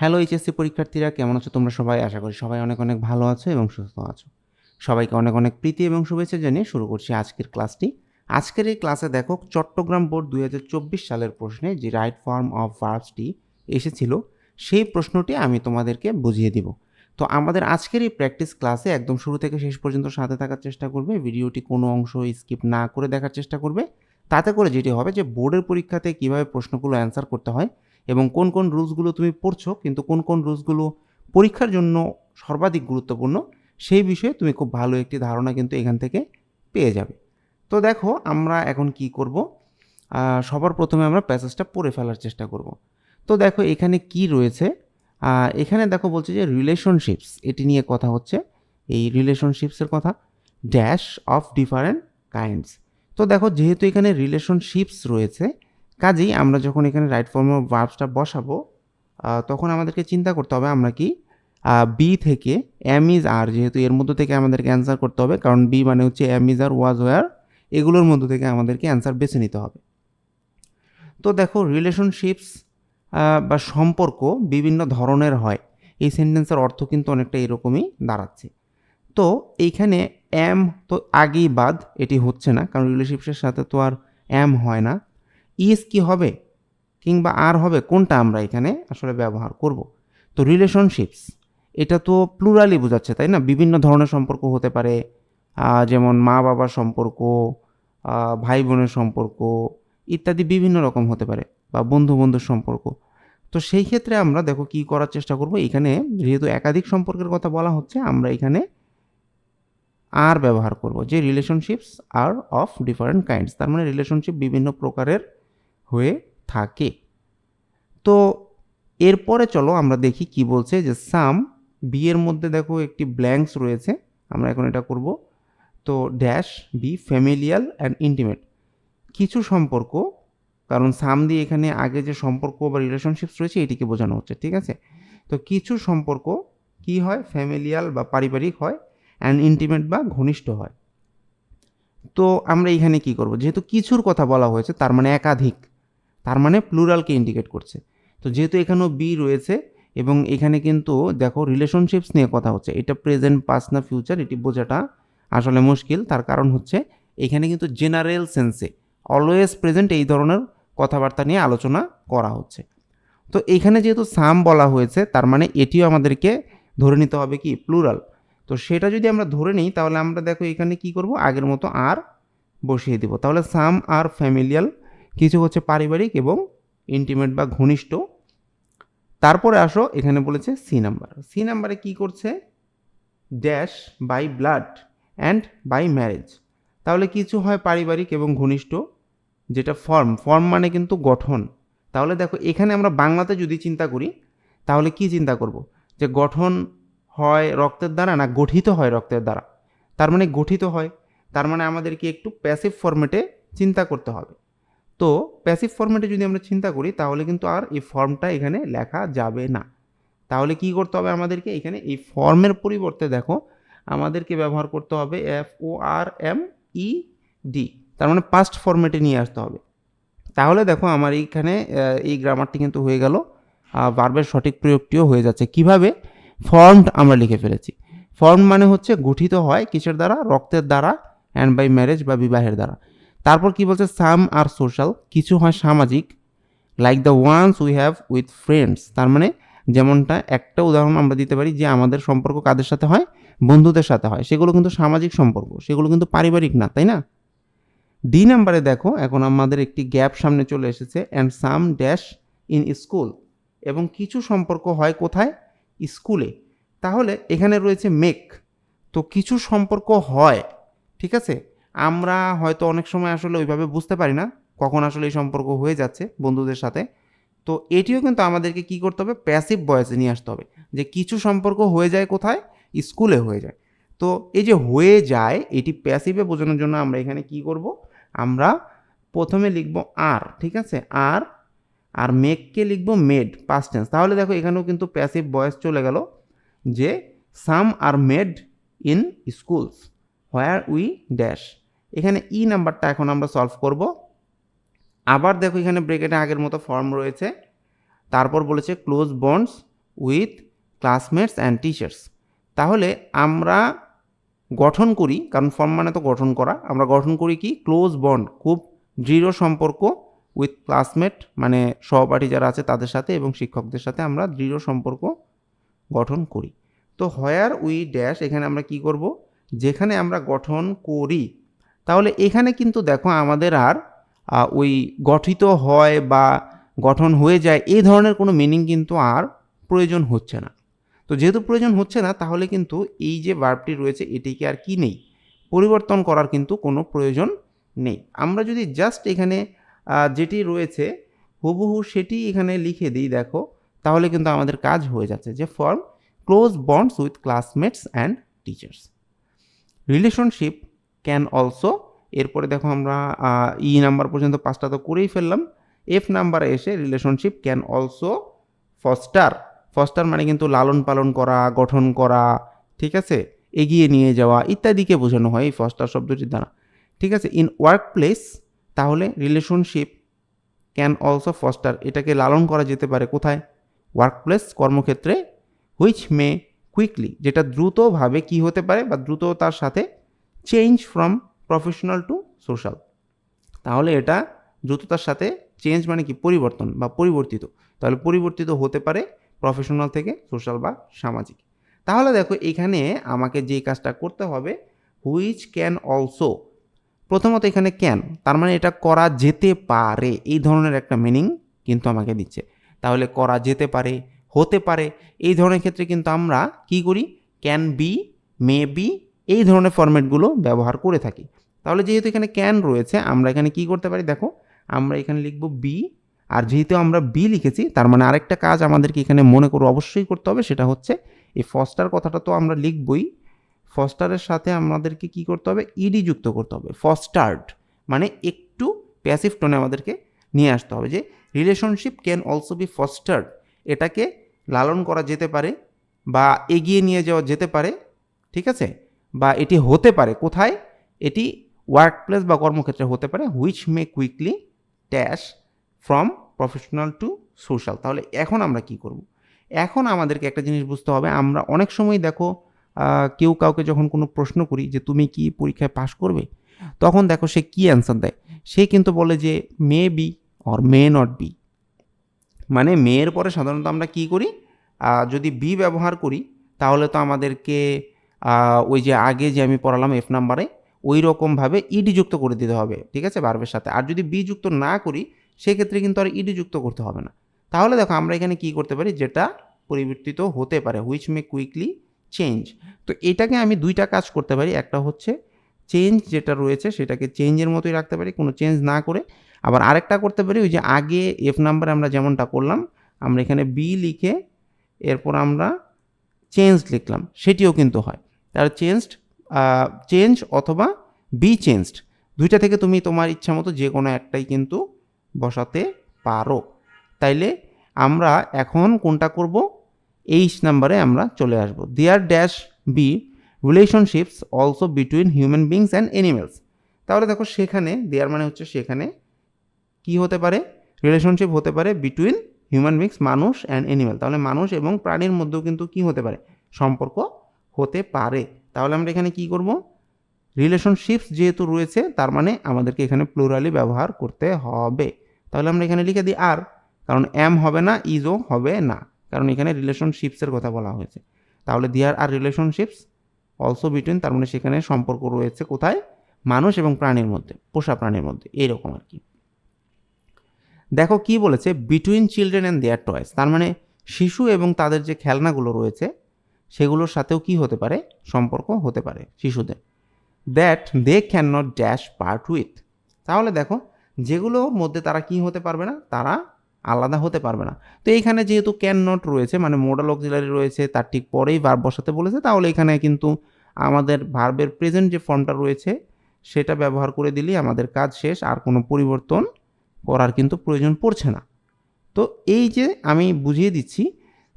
Hello HSC পরীক্ষার্থীরা, কেমন আছো তোমরা সবাই? আশা করি সবাই অনেক অনেক ভালো আছো এবং সুস্থ আছো। সবাইকে অনেক অনেক প্রীতি এবং শুভেচ্ছা জানিয়ে শুরু করছি আজকের ক্লাসটি। আজকের এই ক্লাসে দেখো, চট্টগ্রাম বোর্ড দুই হাজার চব্বিশ সালের প্রশ্নে যে রাইট ফর্ম অফ ভার্বসটি এসেছিল, সেই প্রশ্নটি আমি তোমাদেরকে বুঝিয়ে দিব। তো আমাদের আজকের এই প্র্যাকটিস ক্লাসে একদম শুরু থেকে শেষ পর্যন্ত সাথে থাকার চেষ্টা করবে, ভিডিওটি কোনো অংশ স্কিপ না করে দেখার চেষ্টা করবে। তাতে করে যেটি হবে যে বোর্ডের পরীক্ষাতে কীভাবে প্রশ্নগুলো অ্যান্সার করতে হয় এবং কোন কোন রুলসগুলো তুমি পড়ছো, কিন্তু কোন কোন রুলসগুলো পরীক্ষার জন্য সর্বাধিক গুরুত্বপূর্ণ, সেই বিষয়ে তুমি খুব ভালো একটি ধারণা কিন্তু এখান থেকে পেয়ে যাবে। তো দেখো আমরা এখন কি করব? সবার প্রথমে আমরা প্যাসেজটা পড়ে ফেলার চেষ্টা করব। তো দেখো এখানে কি রয়েছে? এখানে দেখো বলছে যে রিলেশনশিপস এটি নিয়ে কথা হচ্ছে। এই রিলেশনশিপসের কথা। ড্যাশ অফ ডিফারেন্ট কাইন্ডস তো দেখো যেহেতু এখানে রিলেশনশিপস রয়েছে কাজেই আমরা যখন এখানে রাইট ফর্ম অফ ভার্বসটা বসাবো তখন আমাদেরকে চিন্তা করতে হবে আমরা কি বি থেকে এম ইজ আর যেহেতু এর মধ্যে থেকে আমাদেরকে অ্যান্সার করতে হবে, কারণ বি মানে হচ্ছে am is are was were এগুলোর মধ্যে থেকে আমাদেরকে অ্যান্সার বেছে নিতে হবে। তো দেখো রিলেশনশিপস বা সম্পর্ক বিভিন্ন ধরনের হয়, এই সেন্টেন্সের অর্থ কিন্তু অনেকটা এরকমই দাঁড়াচ্ছে। তো এইখানে এম তো আগেই বাদ, এটি হচ্ছে না, কারণ রিলেশনশিপসের সাথে তো আর এম হয় না। ইস কি হবে কিংবা আর হবে, কোনটা আমরা এখানে আসলে ব্যবহার করব? তো রিলেশনশিপস এটা তো প্লুরালি বোঝাচ্ছে, তাই না? বিভিন্ন ধরনের সম্পর্ক হতে পারে যেমন মা বাবার সম্পর্ক ভাই বোনের সম্পর্ক ইত্যাদি বিভিন্ন রকম হতে পারে, বা বন্ধু বন্ধুর সম্পর্ক। তো সেই ক্ষেত্রে আমরা দেখো কি করার চেষ্টা করব, এখানে যেহেতু একাধিক সম্পর্কের কথা বলা হচ্ছে, আমরা এখানে আর ব্যবহার করব, যে relationships are of different kinds তার মানে রিলেশনশিপ বিভিন্ন প্রকারের হয়ে থাকে। তো এরপরে চলো আমরা দেখি কি বলছে যে সাম বি এর মধ্যে দেখো একটি ব্ল্যাঙ্কস রয়েছে, আমরা এখন এটা করব। তো dash be familial and intimate কিছু সম্পর্ক, কারণ সাম দিয়ে এখানে আগে যে সম্পর্ক বা রিলেশনশিপস রয়েছে, এটিকে বোঝানো হচ্ছে, ঠিক আছে? তো কিছু সম্পর্ক কি হয়? ফ্যামিলিয়াল বা পারিবারিক হয় অ্যান্ড ইন্টিমেট বা ঘনিষ্ঠ হয়। তো আমরা এখানে কি করব? যেহেতু কিছুর কথা বলা হয়েছে, তার মানে একাধিক। তার মানে প্লুরালকে ইন্ডিকেট করছে। তো যেহেতু এখানেও বি রয়েছে এবং এখানে কিন্তু দেখো রিলেশনশিপস নিয়ে কথা হচ্ছে। এটা প্রেজেন্ট পাস না ফিউচার এটি বোঝাটা আসলে মুশকিল। তার কারণ হচ্ছে এখানে কিন্তু জেনারেল সেন্সে অলওয়েজ প্রেজেন্ট এই ধরনের কথাবার্তা নিয়ে আলোচনা করা হচ্ছে। তো এখানে যেহেতু সাম বলা হয়েছে, তার মানে এটিও আমাদেরকে ধরে নিতে হবে কি? প্লুরাল তো সেটা যদি আমরা ধরে নিই, তাহলে আমরা দেখো এখানে কি করব? আগের মতো আর বসিয়ে দিব। তাহলে সাম আর ফ্যামিলিয়াল কিছু হচ্ছে পারিবারিক এবং ইন্টিমেট বা ঘনিষ্ঠ। তারপরে আসো, এখানে বলেছে সি নাম্বার সি নাম্বারে কি করছে? Dash by blood and by marriage তাহলে কিছু হয় পারিবারিক এবং ঘনিষ্ঠ, যেটা ফর্ম ফর্ম মানে কিন্তু গঠন। তাহলে দেখো, এখানে আমরা বাংলাতে যদি চিন্তা করি, তাহলে কি চিন্তা করব? যে গঠন হয় রক্তের দ্বারা না গঠিত হয় রক্তের দ্বারা? তার মানে গঠিত হয়। তার মানে আমাদেরকে একটু প্যাসিভ ফর্মেটে চিন্তা করতে হবে। তো প্যাসিভ ফর্মেটে যদি আমরা চিন্তা করি, তাহলে কিন্তু আর এই ফর্মটা এখানে লেখা যাবে না। তাহলে কি করতে হবে আমাদেরকে? এখানে এই ফর্মের পরিবর্তে দেখো, আমাদেরকে ব্যবহার করতে হবে F O R M E D তার মানে পাস্ট ফর্মেটে নিয়ে আসতে হবে। তাহলে দেখো আমার এইখানে এই গ্রামারটি কিন্তু হয়ে গেল ভার্বের সঠিক প্রয়োগটিও হয়ে যাচ্ছে। কীভাবে? ফর্মড আমরা লিখে ফেলেছি। ফর্ম মানে হচ্ছে গঠিত হয় কিসের দ্বারা? রক্তের দ্বারা অ্যান্ড বাই ম্যারেজ বা বিবাহের দ্বারা। তারপর কি বলছে, সাম আর সোশ্যাল, কিছু হয় সামাজিক like the ones we have with friends তার মানে যেমনটা একটা উদাহরণ আমরা দিতে পারি যে আমাদের সম্পর্ক কাদের সাথে হয়? বন্ধুদের সাথে হয়। সেগুলো কিন্তু সামাজিক সম্পর্ক, সেগুলো কিন্তু পারিবারিক না, তাই না? ডি নাম্বারে দেখো, এখন আমাদের একটি গ্যাপ সামনে চলে এসেছে and some dash in school এবং কিছু সম্পর্ক হয় কোথায়? স্কুলে। তাহলে এখানে রয়েছে মেক তো কিছু সম্পর্ক হয়, ঠিক আছে? আমরা হয়তো অনেক সময় আসলে ওইভাবে বুঝতে পারি না কখন আসলে এই সম্পর্ক হয়ে যাচ্ছে বন্ধুদের সাথে। তো এটিও কিন্তু আমাদেরকে কি করতে হবে? প্যাসিভ বয়সে নিয়ে আসতে হবে যে কিছু সম্পর্ক হয়ে যায় কোথায়? স্কুলে হয়ে যায়। তো এই যে হয়ে যায়, এটি প্যাসিভে বোঝানোর জন্য আমরা এখানে কি করব? আমরা প্রথমে লিখব আর ঠিক আছে? আর আর মেককে লিখব মেড পাস্ট টেন্স তাহলে দেখো এখানেও কিন্তু প্যাসিভ বয়স চলে গেল যে some are made in schools where we dash এখানে ই নাম্বারটা এখন আমরা সলভ করব। আবার দেখো এখানে ব্রেকেটে আগের মতো ফর্ম রয়েছে। তারপর বলেছে close bonds with classmates and teachers তাহলে আমরা গঠন করি, কারণ ফর্ম মানে তো গঠন করা। আমরা গঠন করি কি? ক্লোজ বন্ড খুব দৃঢ় সম্পর্ক উইথ ক্লাসমেট মানে সহপাঠী যারা আছে তাদের সাথে এবং শিক্ষকদের সাথে আমরা দৃঢ় সম্পর্ক গঠন করি। তো হয়ার উই ড্যাশ এখানে আমরা কি করব? যেখানে আমরা গঠন করি তাহলে এখানে কিন্তু দেখো আমাদের আর ওই গঠিত হয় বা গঠন হয়ে যায়, এই ধরনের কোনো মিনিং কিন্তু আর প্রয়োজন হচ্ছে না। তো যেহেতু প্রয়োজন হচ্ছে না, তাহলে কিন্তু এই যে ভার্বটি রয়েছে, এটিকে আর কি নেই? পরিবর্তন করার কিন্তু কোনো প্রয়োজন নেই। আমরা যদি জাস্ট এখানে যেটি রয়েছে, হুবহু সেটি এখানে লিখে দিই, দেখো, তাহলে কিন্তু আমাদের কাজ হয়ে যাচ্ছে যে form close bonds with classmates and teachers relationship can also এরপরে দেখো আমরা ই নাম্বার পর্যন্ত পাঁচটা তো করেই ফেললাম। এফ নাম্বারে এসে relationship can also foster foster মানে কিন্তু লালন পালন করা, গঠন করা, ঠিক আছে? এগিয়ে নিয়ে যাওয়া ইত্যাদিকে বোঝানো হয় এই ফস্টার শব্দটির দ্বারা। ঠিক আছে? ইন ওয়ার্ক প্লেস তাহলে রিলেশনশিপ ক্যান অলসো ফস্টার এটাকে লালন করা যেতে পারে কোথায়? ওয়ার্ক প্লেস কর্মক্ষেত্রে হুইচ মে কুইকলি যেটা দ্রুতভাবে কি হতে পারে বা দ্রুততার সাথে change from professional to social তাহলে এটা দ্রুততার সাথে চেঞ্জ মানে কি? পরিবর্তন বা পরিবর্তিত। তাহলে পরিবর্তিত হতে পারে প্রফেশনাল থেকে সোশ্যাল বা সামাজিক। তাহলে দেখো এখানে আমাকে যে কাজটা করতে হবে হুইচ ক্যান অলসো প্রথমত এখানে ক্যান তার মানে এটা করা যেতে পারে। এই ধরনের একটা মিনিং কিন্তু আমাকে দিচ্ছে। তাহলে করা যেতে পারে, হতে পারে। এই ধরনের ক্ষেত্রে কিন্তু আমরা কি করি? ক্যান বি মে বি এই ধরনের ফরম্যাটগুলো ব্যবহার করে থাকি। তাহলে যেহেতু এখানে ক্যান রয়েছে, আমরা এখানে কি করতে পারি? দেখো, আমরা এখানে লিখব বি আর যেহেতু আমরা বি লিখেছি, তার মানে আরেকটা কাজ আমাদেরকে এখানে মনে করে অবশ্যই করতে হবে, সেটা হচ্ছে এই ফস্টার কথাটা তো আমরা লিখবই। ফস্টারের সাথে আমাদেরকে কি করতে হবে? ইডি যুক্ত করতে হবে। ফস্টার্ড মানে একটু প্যাসিভ টোনে আমাদেরকে নিয়ে আসতে হবে যে relationship can also be fostered এটাকে লালন করা যেতে পারে বা এগিয়ে নিয়ে যাওয়া যেতে পারে, ঠিক আছে? বা এটি হতে পারে, কোথায়? এটি ওয়ার্ক প্লেস বা কর্মক্ষেত্রে হতে পারে which may quickly dash from professional to social তাহলে এখন আমরা কি করব? এখন আমাদেরকে একটা জিনিস বুঝতে হবে, আমরা অনেক সময় দেখো কেউ কাউকে যখন কোনো প্রশ্ন করি যে, তুমি কি পরীক্ষায় পাশ করবে? তখন দেখো সে কি অ্যান্সার দেয়? সে কিন্তু বলে যে may be or may not be মানে মেয়ের পরে সাধারণত আমরা কি করি? যদি বি ব্যবহার করি, তাহলে তো আমাদেরকে ওই যে আগে যে আমি পড়ালাম এফ নাম্বারে ওই রকমভাবে ইডি যুক্ত করে দিতে হবে, ঠিক আছে বার্বের সাথে। আর যদি বি যুক্ত না করি, সেক্ষেত্রে কিন্তু আর ইডি যুক্ত করতে হবে না। তাহলে দেখো, আমরা এখানে কি করতে পারি? যেটা পরিবর্তিত হতে পারে হুইচ মে কুইকলি চেঞ্জ তো এটাকে আমি দুইটা কাজ করতে পারি। একটা হচ্ছে চেঞ্জ যেটা রয়েছে, সেটাকে চেঞ্জের মতোই রাখতে পারি, কোনো চেঞ্জ না করে। আবার আরেকটা করতে পারি, ওই যে আগে এফ নাম্বারে আমরা যেমনটা করলাম, আমরা এখানে বি লিখে এরপর আমরা চেঞ্জ লিখলাম, সেটিও কিন্তু হয়। তাহলে চেঞ্জড চেঞ্জ অথবা বি চেঞ্জড দুইটা থেকে তুমি তোমার ইচ্ছা মতো যে কোনো একটাই কিন্তু বসাতে পারো। তাইলে আমরা এখন কোনটা করব? এইচ নাম্বারে আমরা চলে আসব। There dash be relationships also between human beings and animals তাহলে দেখো সেখানে দেয়ার মানে হচ্ছে সেখানে কি হতে পারে? রিলেশনশিপ হতে পারে বিটুইন হিউম্যান বিংস মানুষ অ্যান্ড অ্যানিমেল তাহলে মানুষ এবং প্রাণীর মধ্যেও কিন্তু কি হতে পারে? সম্পর্ক হতে পারে। তাহলে আমরা এখানে কি করব? রিলেশনশিপস যেহেতু রয়েছে, তার মানে আমাদেরকে এখানে প্লুরালি ব্যবহার করতে হবে। তাহলে আমরা এখানে লিখে দিই আর কারণ এম হবে না ইজও হবে না, কারণ এখানে রিলেশনশিপসের কথা বলা হয়েছে। তাহলে দিয়ার আর রিলেশনশিপস অলসো বিটুইন তার মানে সেখানে সম্পর্ক রয়েছে কোথায়? মানুষ এবং প্রাণীর মধ্যে, পোষা প্রাণীর মধ্যে এইরকম আর কি। দেখো কি বলেছে? Between children and their toys তার মানে শিশু এবং তাদের যে খেলনাগুলো রয়েছে সেগুলোর সাথেও কি হতে পারে? সম্পর্ক হতে পারে শিশুদের। That they can not dash part with তাহলে দেখো, যেগুলোর মধ্যে তারা কি হতে পারবে না? তারা আলাদা হতে পারবে না। তো এইখানে যেহেতু ক্যান নট রয়েছে মানে মোডাল অক্সিলারি রয়েছে, তার ঠিক পরেই ভার্ব বসাতে বলেছে, তাহলে এখানে কিন্তু আমাদের ভার্বের প্রেজেন্ট যে ফর্মটা রয়েছে, সেটা ব্যবহার করে দিলেই আমাদের কাজ শেষ, আর কোনো পরিবর্তন করার কিন্তু প্রয়োজন পড়ছে না। তো এই যে আমি বুঝিয়ে দিচ্ছি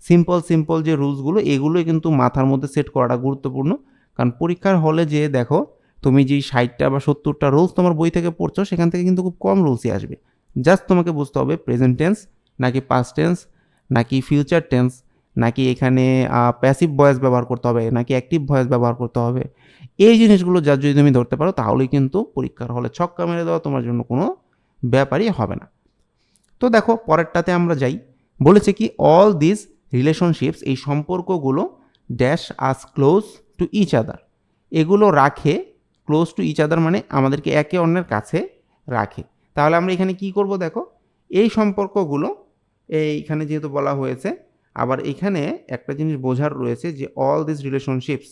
সিম্পল সিম্পল যে রুলসগুলো এগুলোই কিন্তু মাথার মধ্যে সেট করাটা গুরুত্বপূর্ণ। কারণ পরীক্ষার হলে যে দেখো, তুমি যেই ষাটটা বা সত্তরটা রুলস তোমার বই থেকে পড়ছো, সেখান থেকে কিন্তু খুব কম রুলসই আসবে। জাস্ট তোমাকে বুঝতে হবে প্রেজেন্ট টেন্স নাকি পাস্ট টেন্স নাকি ফিউচার টেন্স নাকি এখানে প্যাসিভ ভয়েস ব্যবহার করতে হবে, নাকি অ্যাক্টিভ ভয়েস ব্যবহার করতে হবে। এই জিনিসগুলো যা, যদি তুমি ধরতে পারো, তাহলেই কিন্তু পরীক্ষার হলে ছক্কা মেরে দেওয়া তোমার জন্য কোনো ব্যাপারই হবে না। তো দেখো, পরেরটাতে আমরা যাই। বলেছে কি অল দিস রিলেশনশিপস এই সম্পর্কগুলো dash us close to each other এগুলো রাখে ক্লোজ টু ইচ আদার মানে আমাদেরকে একে অন্যের কাছে রাখে। তাহলে আমরা এখানে কি করব দেখো? এই সম্পর্কগুলো এইখানে যেহেতু বলা হয়েছে, আবার এখানে একটা জিনিস বোঝার রয়েছে যে অল দিস রিলেশনশিপস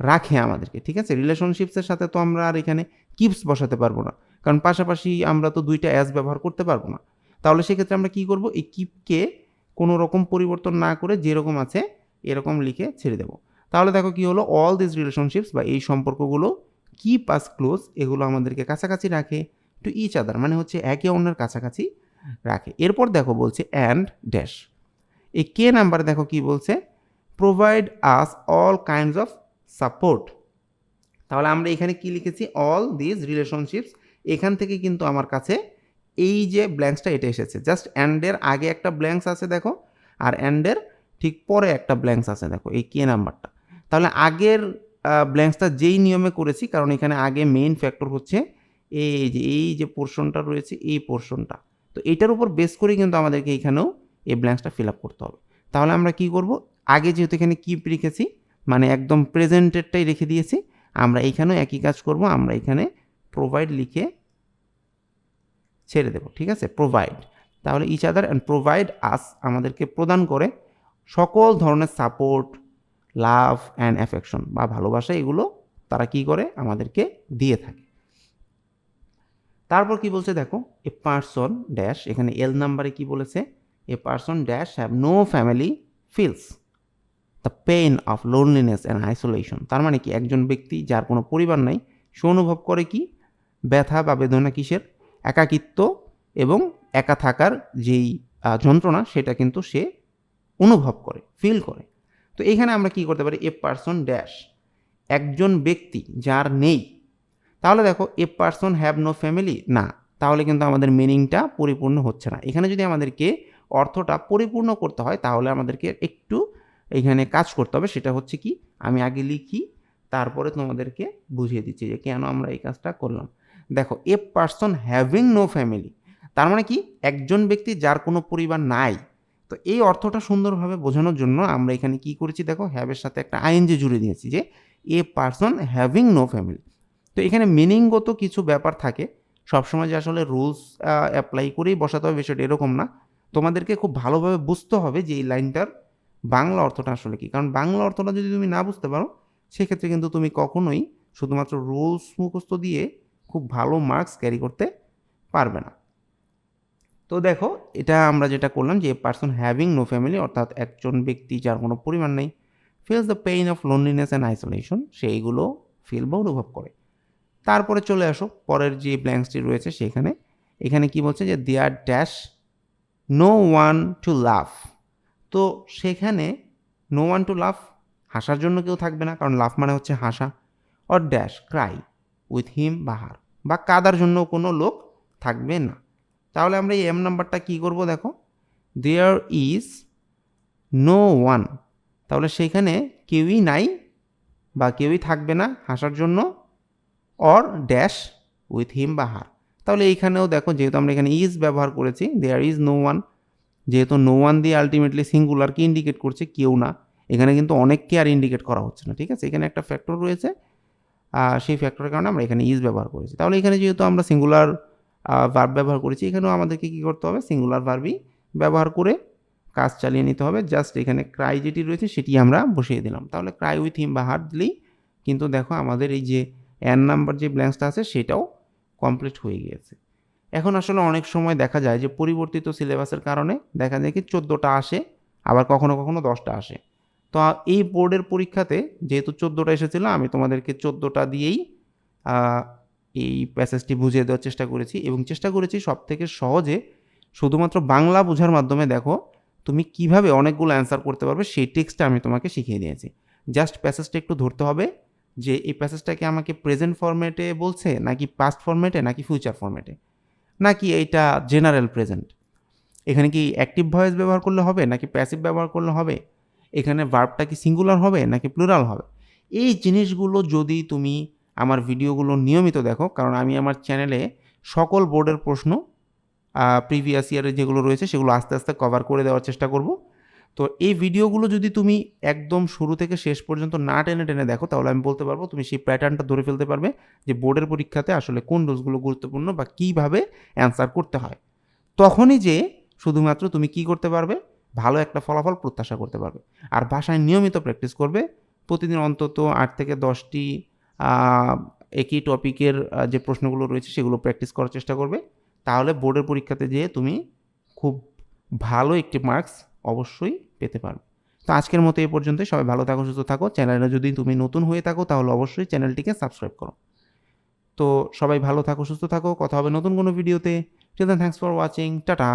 রাখে আমাদেরকে, ঠিক আছে? রিলেশনশিপসের সাথে তো আমরা আর এখানে কিপস বসাতে পারব না, কারণ পাশাপাশি আমরা তো দুইটা অ্যাস ব্যবহার করতে পারব না। তাহলে সেক্ষেত্রে আমরা কি করব? এই কিপকে কোনো রকম পরিবর্তন না করে যেরকম আছে এরকম লিখে ছেড়ে দেবো। তাহলে দেখো কি হলো? অল দিস রিলেশনশিপস বা এই সম্পর্কগুলো কিপ পাস ক্লোজ এগুলো আমাদেরকে কাছাকাছি রাখে টু ইচ আদার মানে হচ্ছে একে অন্যের কাছাকাছি রাখে। এরপর দেখো বলছে অ্যান্ড ড্যাশ এই কে নাম্বার দেখো কি বলছে? Provide us all kinds of support তাহলে আমরা এখানে কি লিখেছি? অল দিস রিলেশনশিপস এখান থেকে কিন্তু আমার কাছে এই যে ব্ল্যাঙ্কসটা এটা এসেছে। জাস্ট অ্যান্ডের আগে একটা ব্ল্যাঙ্কস আছে, দেখো, আর অ্যান্ডের ঠিক পরে একটা ব্ল্যাঙ্কস আছে, দেখো, এই কে নাম্বারটা তাহলে আগের ব্ল্যাঙ্কসটা যেই নিয়মে করেছি, কারণ এখানে আগে মেইন ফ্যাক্টর হচ্ছে এই যে এই যে পোর্শনটা রয়েছে, এই পোর্শনটা তো এটার উপর বেস করেই কিন্তু আমাদেরকে এখানেও এই ব্ল্যাঙ্কসটা ফিল আপ করতে হবে। তাহলে আমরা কি করব? আগে যেহেতু এখানে কিপ রেখেছি মানে একদম প্রেজেন্টেডটাই রেখে দিয়েছি, আমরা এইখানেও একই কাজ করব, আমরা এখানে প্রোভাইড লিখে ছেড়ে দেবো, ঠিক আছে? প্রোভাইড তাহলে each other and provide us আমাদেরকে প্রদান করে সকল ধরনের সাপোর্ট লাভ অ্যান্ড অ্যাফেকশন বা ভালোবাসা এগুলো তারা কি করে? আমাদেরকে দিয়ে থাকে। তারপর কি বলছে দেখো? এ পার্সন ড্যাশ এখানে এল নাম্বারে কি বলেছে? A person dash have no family feels the pain of loneliness and isolation তার মানে কি? একজন ব্যক্তি যার কোনো পরিবার নাই, সে অনুভব করে কি? ব্যথা বা বেদনা কিসের? একাকিত্ব এবং একা থাকার যেই যন্ত্রণা, সেটা কিন্তু সে অনুভব করে ফিল করে। তো এখানে আমরা কি করতে পারি? এ পার্সন ড্যাশ একজন ব্যক্তি যার নেই। তাহলে দেখো a person have no family না। তাহলে কিন্তু আমাদের মিনিংটা পরিপূর্ণ হচ্ছে না। এখানে যদি আমাদেরকে অর্থটা পরিপূর্ণ করতে হয়, তাহলে আমাদেরকে একটু এখানে কাজ করতে হবে। সেটা হচ্ছে কি? আমি আগে লিখি, তারপরে তোমাদেরকে বুঝিয়ে দিচ্ছি যে কেন আমরা এই কাজটা করলাম। দেখো a person having no family তার মানে কি? একজন ব্যক্তি যার কোনো পরিবার নাই। তো এই অর্থটা সুন্দরভাবে বোঝানোর জন্য আমরা এখানে কি করেছি? দেখো হ্যাভের সাথে একটা আইএনজি জুড়ে দিয়েছি যে a person having no family তো এখানে মিনিংগত কিছু ব্যাপার থাকে। সবসময় যে আসলে রুলস অ্যাপ্লাই করেই বসাতে হবে বিষয়টা এরকম না। তোমাদেরকে খুব ভালোভাবে বুঝতে হবে যে এই লাইনটার বাংলা অর্থটা আসলে কী। কারণ বাংলা অর্থটা যদি তুমি না বুঝতে পারো, সেক্ষেত্রে কিন্তু তুমি কখনোই শুধুমাত্র রুলস মুখস্থ দিয়ে খুব ভালো মার্কস ক্যারি করতে পারবে না। তো দেখো, এটা আমরা যেটা করলাম যে পার্সন হ্যাভিং নো ফ্যামিলি অর্থাৎ একজন ব্যক্তি যার কোনো পরিমাণ নেই feels the pain of loneliness and isolation সেইগুলো ফিল বা অনুভব করে। তারপরে চলে আসো, পরের যে ব্ল্যাঙ্কসটি রয়েছে সেখানে। এখানে কি বলছে যে there dash no one to love তো সেখানে নো ওয়ান টু লাভ হাসার জন্য কেউ থাকবে না, কারণ লাভ মানে হচ্ছে হাসা or dash cry with him বাহার বা কাদার জন্য কোনো লোক থাকবে না। তাহলে আমরা এই এম নাম্বারটা কী করব দেখো? দেয়ার ইজ নো ওয়ান তাহলে সেখানে কেউই নাই বা কেউই থাকবে না হাসার জন্য অর ড্যাশ উইথ হিম বা হার তাহলে এইখানেও দেখো, যেহেতু আমরা এখানে ইজ ব্যবহার করেছি দেয়ার ইজ নো ওয়ান যেহেতু নো ওয়ান দিয়ে আলটিমেটলি সিঙ্গুলারকে ইন্ডিকেট করছে, কেউ না। এখানে কিন্তু অনেককে আর ইন্ডিকেট করা হচ্ছে না, ঠিক আছে? এখানে একটা ফ্যাক্টর রয়েছে। সেই ফ্যাক্টরের কারণে আমরা এখানে ইজ ব্যবহার করেছি। তাহলে এখানে যেহেতু আমরা সিঙ্গুলার ভার্ব ব্যবহার করেছি, এখানেও আমাদেরকে কী করতে হবে? সিঙ্গুলার ভার্বই ব্যবহার করে কাজ চালিয়ে নিতে হবে। জাস্ট এখানে ক্রাই যেটি রয়েছে, সেটি আমরা বসিয়ে দিলাম। তাহলে ক্রাই উইথ হিম বা হার দিলেই কিন্তু দেখো আমাদের এই যে অ্যান নাম্বার যে ব্ল্যাঙ্কসটা আছে, সেটাও কমপ্লিট হয়ে গিয়েছে। এখন আসলে অনেক সময় দেখা যায় যে পরিবর্তিত সিলেবাসের কারণে দেখা যায় কি চোদ্দোটা আসে, আবার কখনো কখনো দশটা আসে। তো এই বোর্ডের পরীক্ষাতে যেহেতু চোদ্দোটা এসেছিল, আমি তোমাদেরকে চোদ্দোটা দিয়েই এই প্যাসেজটি বুঝিয়ে দেওয়ার চেষ্টা করেছি এবং চেষ্টা করেছি সব থেকে সহজে শুধুমাত্র বাংলা বোঝার মাধ্যমে দেখো তুমি কীভাবে অনেকগুলো অ্যান্সার করতে পারবে, সেই টেক্সটটা আমি তোমাকে শিখিয়ে দিয়েছি। জাস্ট প্যাসেজটা একটু ধরতে হবে যে এই প্যাসেজটাকে আমাকে প্রেজেন্ট ফরম্যাটে বলছে, নাকি পাস্ট ফরম্যাটে নাকি ফিউচার ফরম্যাটে নাকি এইটা জেনারেল প্রেজেন্ট এখানে কি অ্যাক্টিভ ভয়েস ব্যবহার করলে হবে, নাকি প্যাসিভ ব্যবহার করলে হবে? এখানে ভার্বটা কি সিঙ্গুলার হবে নাকি প্লুরাল হবে? এই জিনিসগুলো যদি তুমি আমার ভিডিওগুলো নিয়মিত দেখো, কারণ আমি আমার চ্যানেলে সকল বোর্ডের প্রশ্ন প্রিভিয়াস ইয়ারে যেগুলো রয়েছে সেগুলো আস্তে আস্তে কভার করে দেওয়ার চেষ্টা করব। তো এই ভিডিওগুলো যদি তুমি একদম শুরু থেকে শেষ পর্যন্ত না টেনে টেনে দেখো, তাহলে আমি বলতে পারব তুমি সেই প্যাটার্নটা ধরে ফেলতে পারবে যে বোর্ডের পরীক্ষাতে আসলে কোন ডোজগুলো গুরুত্বপূর্ণ বা কীভাবে অ্যান্সার করতে হয়। তখনই যে শুধুমাত্র তুমি কি করতে পারবে? ভালো একটা ফলাফল প্রত্যাশা করতে পারবে। আর ভাষায় নিয়মিত প্র্যাকটিস করবে, প্রতিদিন অন্তত আট থেকে দশটি একই টপিকের যে প্রশ্নগুলো রয়েছে সেগুলো প্র্যাকটিস করার চেষ্টা করবে। তাহলে বোর্ডের পরীক্ষাতে যেয়ে তুমি খুব ভালো একটি মার্কস অবশ্যই পেতে পারবে। তো আজকের মতো এই পর্যন্তই। সবাই ভালো থাকো, সুস্থ থাকো। চ্যানেলে যদি তুমি নতুন হয়ে থাকো তাহলে অবশ্যই চ্যানেলটিকে সাবস্ক্রাইব করো। তো সবাই ভালো থাকো, সুস্থ থাকো। কথা হবে নতুন কোনো ভিডিওতে till thanks for watching tata.